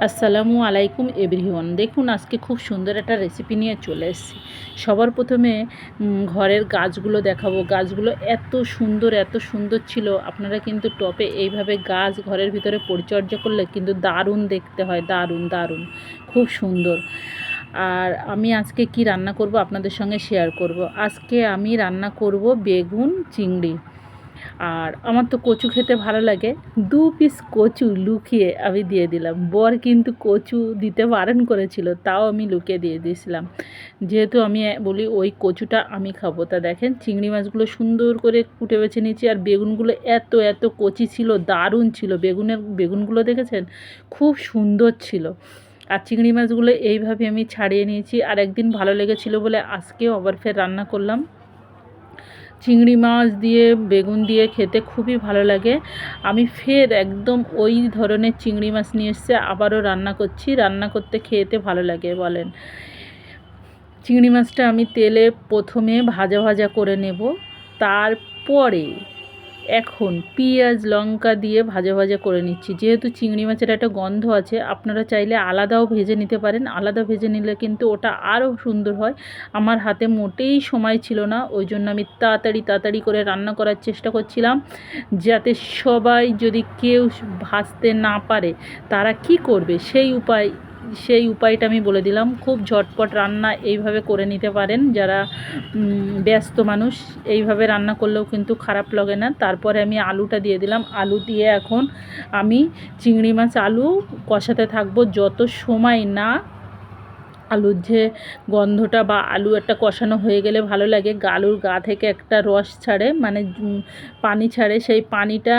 আসসালামু আলাইকুম এভরিওয়ান। দেখুন, আজকে খুব সুন্দর একটা রেসিপি নিয়ে চলে এসেছি। সবার প্রথমে ঘরের গাছগুলো দেখাবো। গাছগুলো এত সুন্দর এত সুন্দর ছিল। আপনারা কিন্তু টপে এইভাবে গাছ ঘরের ভিতরে পরিচর্যা করলে কিন্তু দারুণ দেখতে হয়। দারুণ দারুণ। খুব সুন্দর। আর আমি আজকে কি রান্না করব আপনাদের সঙ্গে শেয়ার করব। আজকে আমি রান্না করব বেগুন, চিংড়ি। আর আমার তো কচু খেতে ভালো লাগে। দু পিস কচু লুকিয়ে আমি দিয়ে দিলাম। বর কিন্তু কচু দিতে বারণ করেছিল, তাও আমি লুকিয়ে দিয়ে দিয়েছিলাম। যেহেতু আমি বলি ওই কচুটা আমি খাব। তা দেখেন চিংড়ি মাছগুলো সুন্দর করে কুটে বেছে নিয়েছি আর বেগুনগুলো এত এত কচি ছিল, দারুণ ছিল। বেগুনের, বেগুনগুলো দেখেছেন? খুব সুন্দর ছিল। আর চিংড়ি মাছগুলো এইভাবে আমি ছাড়িয়ে নিয়েছি। আর একদিন ভালো লেগেছিল বলে আজকেও আবার ফের রান্না করলাম। চিংড়ি মাছ দিয়ে, বেগুন দিয়ে খেতে খুবই ভালো লাগে। আমি ফের একদম ওই ধরনের চিংড়ি মাছ নিয়ে এসছে আবারও রান্না করছি। রান্না করতে খেতে ভালো লাগে, বলেন। চিংড়ি মাছটা আমি তেলে প্রথমে ভাজা ভাজা করে নেব। তারপরে এখন পেঁয়াজ, লঙ্কা দিয়ে ভাজা ভাজা করে নিচ্ছি। যেহেতু চিংড়ি মাছের একটা গন্ধ আছে, আপনারা চাইলে আলাদাও ভেজে নিতে পারেন। আলাদা ভেজে নিলে কিন্তু ওটা আরও সুন্দর হয়। আমার হাতে মোটেই সময় ছিল না, ওই জন্য আমি তাড়াতাড়ি তাড়াতাড়ি করে রান্না করার চেষ্টা করছিলাম। যাতে সবাই যদি কেউ ভাজতে না পারে, তারা কি করবে? সেই উপায় সেই উপায়টা আমি বলে দিলাম। খুব ঝটপট রান্না এইভাবে করে নিতে পারেন। যারা ব্যস্ত মানুষ, এইভাবে রান্না করলেও কিন্তু খারাপ লাগে না। তারপরে আমি আলুটা দিয়ে দিলাম। আলু দিয়ে এখন আমি চিংড়ি মাছ, আলু কষাতে থাকব যত সময় না আলুর যে গন্ধটা বা আলু একটা কষানো হয়ে গেলে ভালো লাগে। আলুর গা থেকে একটা রস ছাড়ে মানে পানি ছাড়ে, সেই পানিটা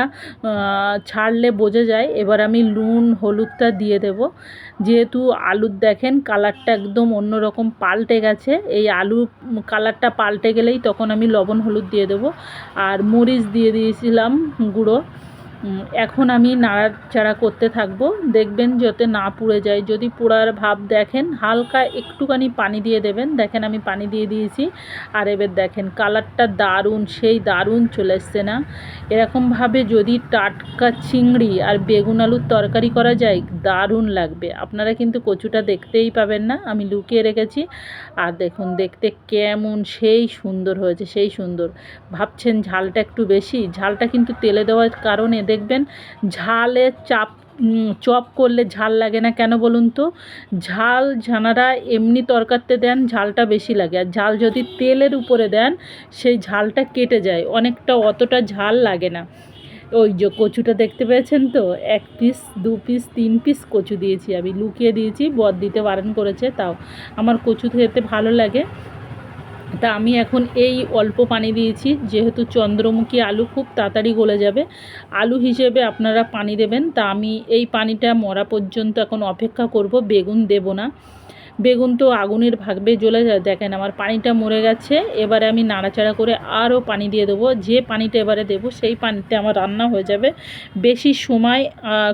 ছাড়লে বোঝা যায়। এবার আমি নুন, হলুদটা দিয়ে দেব। যেহেতু আলুর দেখেন কালারটা একদম অন্যরকম পাল্টে গেছে, এই আলু কালারটা পাল্টে গেলেই তখন আমি লবণ, হলুদ দিয়ে দেবো। আর মরিচ দিয়ে দিয়েছিলাম গুঁড়ো। এখন আমি নাড়াচাড়া করতে থাকব। দেখবেন যাতে না পুড়ে যায়। যদি পোড়ার ভাব দেখেন, হালকা একটুখানি পানি দিয়ে দেবেন। দেখেন আমি পানি দিয়ে দিয়েছি। আর এবার দেখেন, কালারটা দারুণ, সেই দারুণ চলে এসছে না? এরকমভাবে যদি টাটকা চিংড়ি আর বেগুন আলুর তরকারি করা যায়, দারুণ লাগবে। আপনারা কিন্তু কচুটা দেখতেই পাবেন না। আমি লুকিয়ে রেখেছি। আর দেখুন, দেখতে কেমন সেই সুন্দর হয়েছে, সেই সুন্দর। ভাবছেন ঝালটা একটু বেশি? ঝালটা কিন্তু তেলে দেওয়ার কারণে দেখবেন ঝালে চাপ চপ করলে ঝাল লাগে না। কেন বলুন তো? ঝাল ঝানারা এমনি তরকারিতে দেন, ঝালটা বেশি লাগে। আর ঝাল যদি তেলের উপরে দেন, সেই ঝালটা কেটে যায়। অনেকটা অতটা ঝাল লাগে না। ওই যে কচুটা দেখতে পেয়েছেন তো? এক পিস দু পিস তিন পিস কচু দিয়েছি আমি। লুকিয়ে দিয়েছি বদ দিতে বারণ করেছে, তাও। আমার কচু খেতে ভালো লাগে। তা আমি এখন এই অল্প পানি দিয়েছি। যেহেতু চন্দ্রমুখী আলু খুব তাড়াতাড়ি গলে যাবে, আলু হিসেবে আপনারা পানি দেবেন। তা আমি এই পানিটা মরা পর্যন্ত এখন অপেক্ষা করব, বেগুন দেব না। বেগুন তো আগুনের ভাগবে, জ্বলে যায়। দেখেন আমার পানিটা মরে গেছে। এবারে আমি নাড়াচাড়া করে আরও পানি দিয়ে দেবো। যে পানিটা এবারে দেবো, সেই পানিতে আমার রান্না হয়ে যাবে। বেশি সময়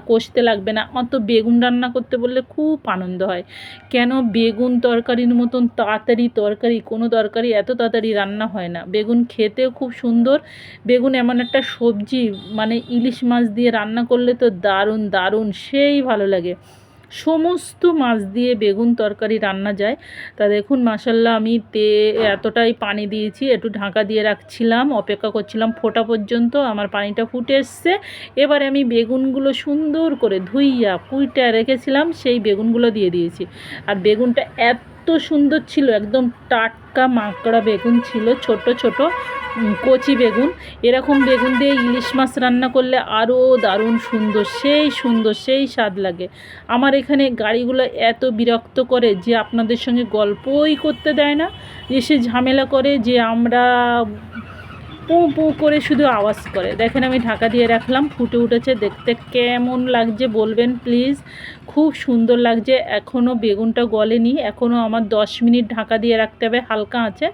কষতে লাগবে না। আমার তো বেগুন রান্না করতে বললে খুব আনন্দ হয়। কেন বেগুন তরকারির মতন তাড়াতাড়ি তরকারি, কোনো তরকারি এত তাড়াতাড়ি রান্না হয় না। বেগুন খেতেও খুব সুন্দর। বেগুন এমন একটা সবজি মানে ইলিশ মাছ দিয়ে রান্না করলে তো দারুণ দারুণ, সেই ভালো লাগে। সমস্ত মাছ দিয়ে বেগুন তরকারি রান্না যায়। তা দেখুন মাসাল্লাহ আমি তে এতটাই পানি দিয়েছি, একটু ঢাকা দিয়ে রাখছিলাম, অপেক্ষা করছিলাম ফোটা পর্যন্ত, আমার পানিটা ফুটে এসছে। এবারে আমি বেগুনগুলো সুন্দর করে ধুইয়া কুইটা রেখেছিলাম, সেই বেগুনগুলো দিয়ে দিয়েছি। আর বেগুনটা এত সুন্দর ছিল, একদম টাটকা মাকড়া বেগুন ছিল, ছোট ছোট কচি বেগুন। এরকম বেগুন দিয়ে ইলিশ মাছ রান্না করলে আরও দারুণ সুন্দর, সেই সুন্দর, সেই স্বাদ লাগে। আমার এখানে গাড়িগুলো এত বিরক্ত করে যে আপনাদের সঙ্গে গল্পই করতে দেয় না এসে ঝামেলা করে যে আমরা পুঁ পু করে শুধু আওয়াজ করে। দেখেন আমি ঢাকা দিয়ে রাখলাম, ফুটে উঠেছে, দেখতে কেমন লাগছে বলবেন প্লিজ খুব সুন্দর লাগছে এখনও বেগুনটা গলেনি এখনও আমার দশ মিনিট ঢাকা দিয়ে রাখতে হবে, হালকা আছে।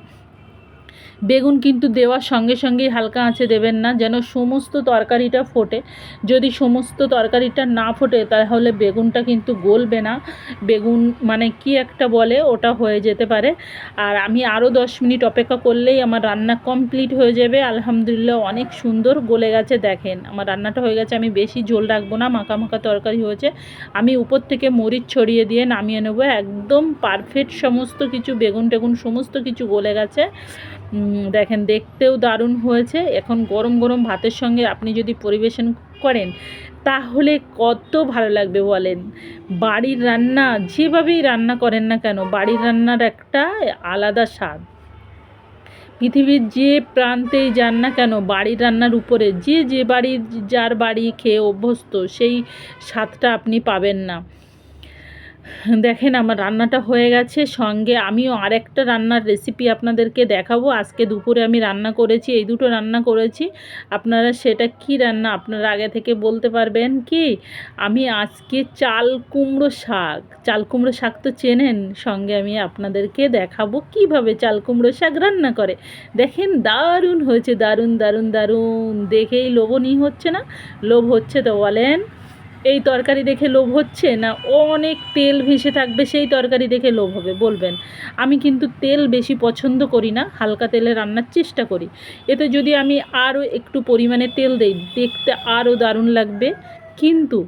বেগুন কিন্তু দেওয়ার সঙ্গে সঙ্গেই হালকা আঁচে দেবেন না, যেন সমস্ত তরকারিটা ফোটে। যদি সমস্ত তরকারিটা না ফোটে, তাহলে বেগুনটা কিন্তু গলবে না। বেগুন মানে কি একটা বলে, ওটা হয়ে যেতে পারে। আর আমি আরও দশ মিনিট অপেক্ষা করলেই আমার রান্না কমপ্লিট হয়ে যাবে। আলহামদুলিল্লাহ অনেক সুন্দর গলে গেছে, দেখেন। আমার রান্নাটা হয়ে গেছে, আমি বেশি ঝোল রাখব না, মাখা মাখা তরকারি হয়েছে। আমি উপর থেকে মরিচ ছড়িয়ে দিয়ে নামিয়ে নেব। একদম পারফেক্ট সমস্ত কিছু, বেগুন টেগুন সমস্ত কিছু গলে গেছে। দেখেন, দেখতেও দারুণ হয়েছে। এখন গরম গরম ভাতের সঙ্গে আপনি যদি পরিবেশন করেন, তাহলে কত ভালো লাগবে বলেন। বাড়ির রান্না, যেভাবেই রান্না করেন না কেন, বাড়ির রান্নার একটা আলাদা স্বাদ। পৃথিবীর যে প্রান্তেই যান না কেন, বাড়ির রান্নার উপরে যে যে বাড়ির, যার বাড়ি খেয়ে অভ্যস্ত, সেই স্বাদটা আপনি পাবেন না। দেখেন আমার রান্নাটা হয়ে গেছে, সঙ্গে আমিও আরেকটা রান্নার রেসিপি আপনাদেরকে দেখাবো। আজকে দুপুরে আমি রান্না করেছি, এই দুটো রান্না করেছি। আপনারা সেটা কি রান্না আপনারা আগে থেকে বলতে পারবেন কি? আমি আজকে চাল কুমড়ো শাক। চাল কুমড়ো শাক তো চেনেন? সঙ্গে আমি আপনাদেরকে দেখাবো কীভাবে চাল কুমড়ো শাক রান্না করে। দেখেন দারুণ হয়েছে, দারুণ দারুণ দারুণ। দেখেই লোভনীয় হচ্ছে না। লোভ হচ্ছে তো বলেন। এই তরকারি দেখে লোভ হচ্ছে না? অনেক তেল ভেসে থাকবে, সেই তরকারি দেখে লোভ হবে, বলবেন। আমি কিন্তু তেল বেশি পছন্দ করি না, হালকা তেলে রান্নার চেষ্টা করি। এতে যদি আমি আরও একটু পরিমাণে তেল দেই, দেখতে আরও দারুণ লাগবে। কিন্তু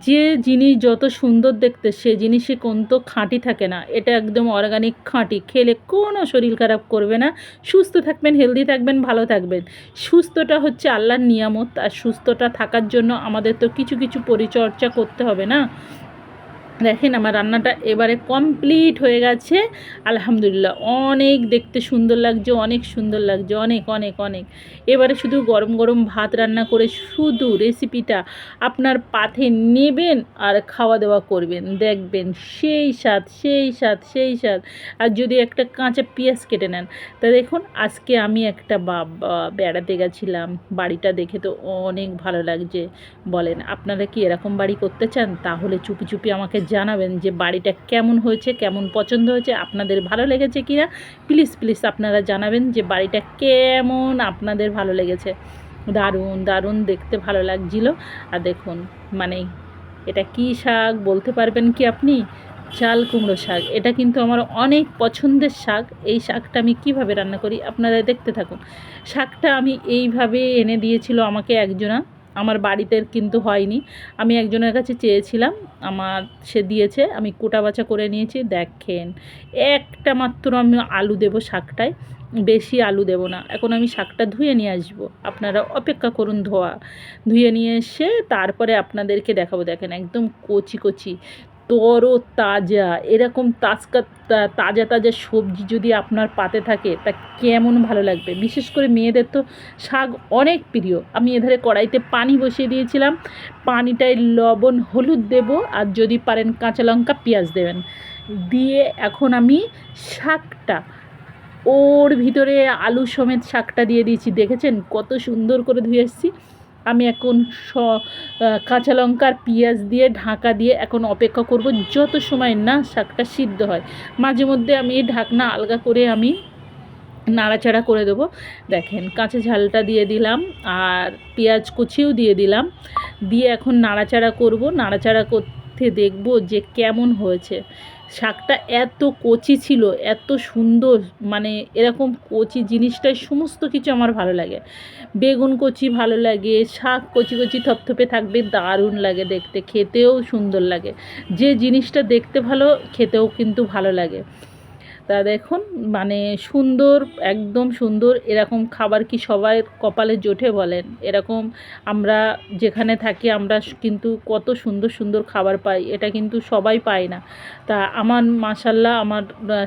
যে জিনিস যত সুন্দর দেখতে, সে জিনিসই তো খাঁটি থাকে না। এটা একদম অর্গানিক খাঁটি। খেলে কোনো শরীর খারাপ করবে না। সুস্থ থাকবেন হেলদি থাকবেন, ভালো থাকবেন। সুস্থটা হচ্ছে আল্লাহর নিয়ামত। আর সুস্থটা থাকার জন্য আমাদের তো কিছু কিছু পরিচর্যা করতে হবে না? দেখেন আমার রান্নাটা এবারে কমপ্লিট হয়ে গেছে। আলহামদুলিল্লাহ, অনেক দেখতে সুন্দর লাগছে, অনেক সুন্দর লাগছে, অনেক অনেক অনেক। এবারে শুধু গরম গরম ভাত রান্না করে শুধু রেসিপিটা আপনার পাথে নেবেন আর খাওয়া দাওয়া করবেন। দেখবেন সেই স্বাদ সেই স্বাদ সেই স্বাদ। আর যদি একটা কাঁচা পেঁয়াজ কেটে নেন, তা দেখুন আজকে আমি একটা বাবা বেড়াতে গেছিলাম, বাড়িটা দেখে তো অনেক ভালো লাগছে। বলেন, আপনারা কি এরকম বাড়ি করতে চান? তাহলে চুপি চুপি আমাকে জানাবেন যে বাড়িটা কেমন হয়েছে, কেমন পছন্দ হয়েছে, আপনাদের ভালো লেগেছে কি না প্লিজ প্লিজ আপনারা জানাবেন যে বাড়িটা কেমন আপনাদের ভালো লেগেছে। দারুণ দারুণ দেখতে ভালো লাগছিল। আর দেখুন মানে এটা কি শাক বলতে পারবেন কি আপনি? চাল কুমড়ো শাক। এটা কিন্তু আমার অনেক পছন্দের শাক। এই শাকটা আমি কীভাবে রান্না করি আপনারা দেখতে থাকুন। শাকটা আমি এইভাবে এনে দিয়েছিল আমাকে একজনা। আমার বাড়িতে কিন্তু হয়নি। আমি একজনের কাছে চেয়েছিলাম, আমার সে দিয়েছে, আমি কোটা বাছা করে নিয়েছি, দেখেন, একটা মাত্র আমি আলু দেবো শাকটায়, বেশি আলু দেব না। এখন আমি শাকটা ধুয়ে নিয়ে আসব। আপনারা অপেক্ষা করুন ধোয়া। ধুয়ে নিয়ে এসে তারপরে আপনাদেরকে দেখাবো। দেখেন, একদম কচি কচি। তরো তাজা, এরকম তাজকা তাজা তাজা সবজি যদি আপনার পাতে থাকে, তা কেমন ভালো লাগবে? বিশেষ করে মেয়েদের তো শাক অনেক প্রিয়। আমি এধারে কড়াইতে পানি বসিয়ে দিয়েছিলাম। পানিটায় লবণ, হলুদ দেব, আর যদি পারেন কাঁচা লঙ্কা, পেঁয়াজ দেবেন। দিয়ে এখন আমি শাকটা, ওর ভিতরে আলু সমেত শাকটা দিয়ে দিয়েছি। দেখেছেন? কত সুন্দর করে ধুয়ে এসেছি আমি এখন স কাঁচা লঙ্কা আর পেঁয়াজ দিয়ে ঢাকা দিয়ে এখন অপেক্ষা করব যত সময় না শাকটা সিদ্ধ হয়। মাঝে মধ্যে আমি ঢাকনা আলগা করে আমি নাড়াচাড়া করে দেবো। দেখেন, কাঁচা ঝালটা দিয়ে দিলাম আর পেঁয়াজ কুচিও দিয়ে দিলাম। দিয়ে এখন নাড়াচাড়া করব। নাড়াচাড়া করতে দেখব যে কেমন হয়েছে। শাকটা এত কচি ছিল, এত সুন্দর মানে এরকম কচি জিনিসটাই সমস্ত কিছু আমার ভালো লাগে। বেগুন কচি ভালো লাগে, শাক কচি কচি থপথপে থাকবে, দারুণ লাগে দেখতে, খেতেও সুন্দর লাগে। যে জিনিসটা দেখতে ভালো, খেতেও কিন্তু ভালো লাগে। তা দেখুন মানে সুন্দর, একদম সুন্দর, এরকম খাবার কি সবাই কপালে জোটে বলেন? এরকম আমরা যেখানে থাকি আমরা কিন্তু কত সুন্দর সুন্দর খাবার পাই, এটা কিন্তু সবাই পায় না। তা আমার মাসাল্লাহ আমার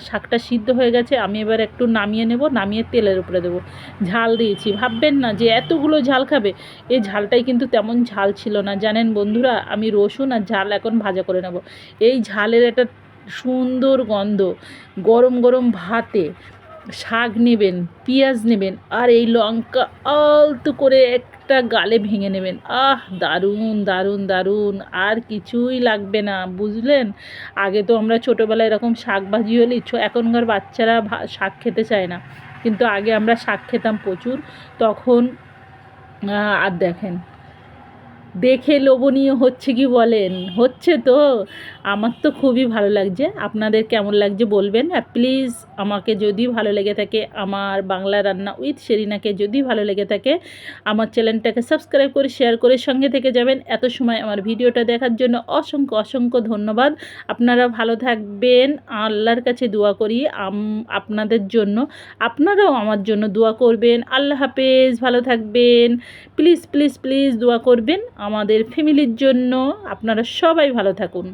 শাকটা সিদ্ধ হয়ে গেছে, আমি এবার একটু নামিয়ে নেব, নামিয়ে তেলের উপরে দেবো। ঝাল দিয়েছি। ভাববেন না যে এতগুলো ঝাল খাবে, এই ঝালটাই কিন্তু তেমন ঝাল ছিল না। জানেন বন্ধুরা, আমি রসুন আর ঝাল এখন ভাজা করে নেব। এই ঝালের একটা সুন্দর গন্ধ। গরম গরম ভাতে শাক নেবেন, পেঁয়াজ নেবেন আর এই লঙ্কা আলতো করে একটা গালে ভেঙে নেবেন। আহ, দারুণ দারুণ দারুণ। আর কিছুই লাগবে না, বুঝলেন? আগে তো আমরা ছোটোবেলায় এরকম শাক ভাজি হলেই ছো- এখনকার বাচ্চারা শাক খেতে চায় না। কিন্তু আগে আমরা শাক খেতাম প্রচুর, তখন আর দেখেন দেখে লোভনীয় হচ্ছে কি বলেন? হচ্ছে তো। আমার তো খুবই ভালো লাগছে। আপনাদের কেমন লাগছে বলবেন। আর প্লিজ আমাকে যদি ভালো লেগে থাকে, আমার বাংলা রান্না উইথ সেরিনাকে যদি ভালো লেগে থাকে, আমার চ্যানেলটাকে সাবস্ক্রাইব করে শেয়ার করে সঙ্গে থেকে যাবেন। এত সময় আমার ভিডিওটা দেখার জন্য অসংখ্য অসংখ্য ধন্যবাদ। আপনারা ভালো থাকবেন। আল্লাহর কাছে দোয়া করি আপনাদের জন্য। আপনারাও আমার জন্য দোয়া করবেন। আল্লাহ হাফেজ। ভালো থাকবেন। প্লিজ প্লিজ প্লিজ দোয়া করবেন। আমাদের ফ্যামিলির জন্য আপনারা সবাই ভালো থাকুন।